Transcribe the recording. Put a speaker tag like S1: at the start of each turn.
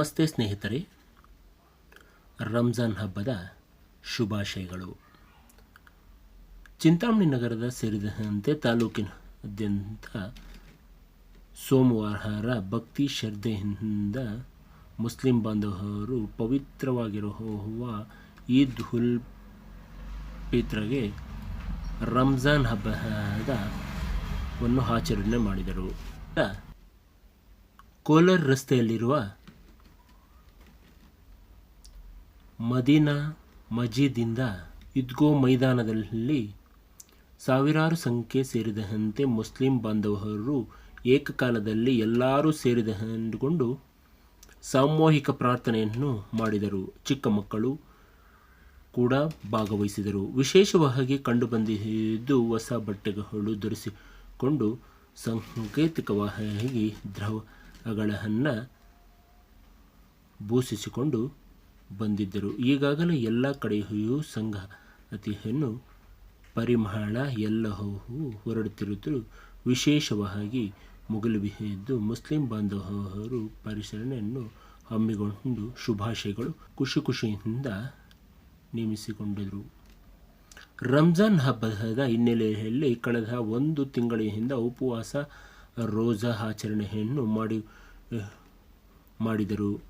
S1: ನಮಸ್ತೆ ಸ್ನೇಹಿತರೆ. ರಂಜಾನ್ ಹಬ್ಬದ ಶುಭಾಶಯಗಳು. ಚಿಂತಾಮಣಿ ನಗರದ ಸೇರಿದಂತೆ ತಾಲೂಕಿನಾದ್ಯಂತ ಸೋಮವಾರ ಭಕ್ತಿ ಶ್ರದ್ಧೆಯಿಂದ ಮುಸ್ಲಿಂ ಬಾಂಧವರು ಪವಿತ್ರವಾಗಿರುವ ಈದ್ ಉಲ್ ಪಿತ್ರಗೆ ರಂಜಾನ್ ಹಬ್ಬದವನ್ನು ಆಚರಣೆ ಮಾಡಿದರು. ಕೋಲಾರ್ ರಸ್ತೆಯಲ್ಲಿರುವ ಮದೀನಾ ಮಜೀದಿಂದ ಈದ್ಗೋ ಮೈದಾನದಲ್ಲಿ ಸಾವಿರಾರು ಸಂಖ್ಯೆ ಸೇರಿದಂತೆ ಮುಸ್ಲಿಂ ಬಾಂಧವರು ಏಕಕಾಲದಲ್ಲಿ ಎಲ್ಲರೂ ಸೇರಿಕೊಂಡು ಸಾಮೂಹಿಕ ಪ್ರಾರ್ಥನೆಯನ್ನು ಮಾಡಿದರು. ಚಿಕ್ಕ ಮಕ್ಕಳು ಕೂಡ ಭಾಗವಹಿಸಿದರು. ವಿಶೇಷವಾಗಿ ಕಂಡುಬಂದಿದ್ದು ಹೊಸ ಬಟ್ಟೆಗಳು ಧರಿಸಿಕೊಂಡು ಸಾಂಕೇತಿಕವಾಗಿ ದ್ರವಗಳನ್ನು ಭೂಷಿಸಿಕೊಂಡು ಬಂದಿದ್ದರು. ಈಗಾಗಲೇ ಎಲ್ಲ ಕಡೆಯೂ ಸಂಗತಿಯನ್ನು ಪರಿಮಳ ಎಲ್ಲವೂ ಹೊರಡುತ್ತಿರುವುದು ವಿಶೇಷವಾಗಿ ಮುಗಿಲುಬಿದ್ದು ಮುಸ್ಲಿಂ ಬಾಂಧವರು ಪರಿಸರಣೆಯನ್ನು ಹಮ್ಮಿಕೊಂಡು ಶುಭಾಶಯಗಳು ಖುಷಿ ಖುಷಿಯಿಂದ ನೇಮಿಸಿಕೊಂಡರು. ರಂಜಾನ್ ಹಬ್ಬದ ಹಿನ್ನೆಲೆಯಲ್ಲಿ ಕಳೆದ ಒಂದು ತಿಂಗಳಿನಿಂದ ಉಪವಾಸ ರೋಜಾ ಆಚರಣೆಯನ್ನು ಮಾಡಿ, ಮಾಡಿದರು.